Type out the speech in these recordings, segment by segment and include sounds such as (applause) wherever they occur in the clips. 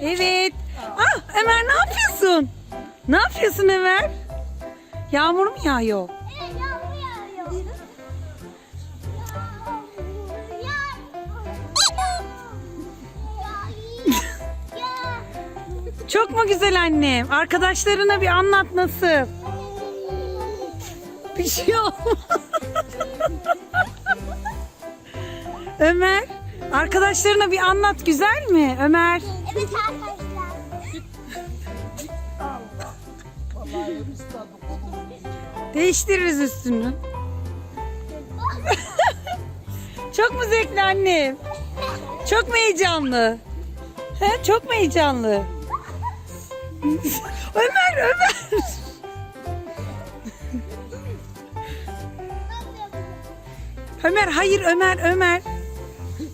Evet. Ah Ömer ne yapıyorsun? Ne yapıyorsun Ömer? Yağmur mu yağıyor? Evet yağmur yağıyor. Çok mu güzel annem? Arkadaşlarına bir anlat nasıl? Bir şey olmaz. (laughs) Ömer, arkadaşlarına bir anlat güzel mi? Ömer. Evet arkadaşlar. Değiştiririz üstünü. Çok mu zevkli annem? Çok mu heyecanlı? He, çok mu heyecanlı? Ömer, Ömer. Ömer, hayır Ömer, Ömer.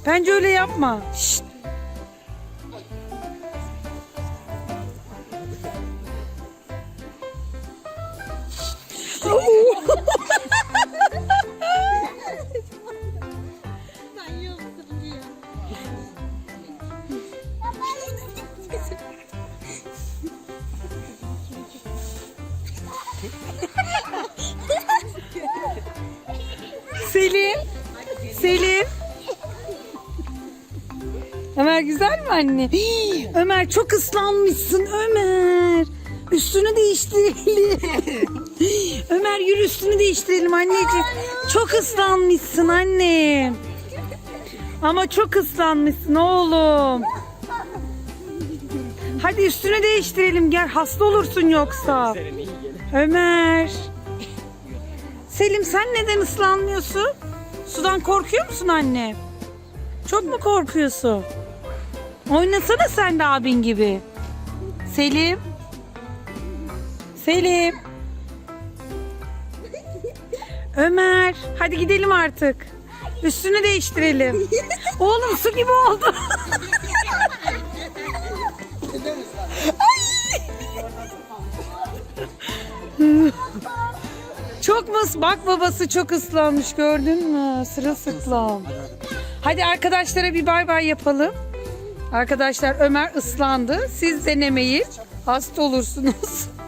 Bence öyle yapma. Şşt. Selim. Selim. Ömer güzel mi anne? Hii, Ömer çok ıslanmışsın Ömer. Üstünü değiştirelim. Ömer yürü üstünü değiştirelim anneciğim. Çok ıslanmışsın annem. Ama çok ıslanmışsın oğlum. Hadi üstünü değiştirelim gel hasta olursun yoksa. Ömer. Selim sen neden ıslanmıyorsun? Sudan korkuyor musun anne? Çok mu korkuyorsun? Oynasana sen de abin gibi. Selim. Selim. Ömer. Hadi gidelim artık. Üstünü değiştirelim. Oğlum su gibi oldu. Çok mu? Bak babası çok ıslanmış gördün mü? Sırılsıklam. Hadi arkadaşlara bir bay bay yapalım. Arkadaşlar Ömer ıslandı. Siz denemeyin. Hasta olursunuz. (laughs)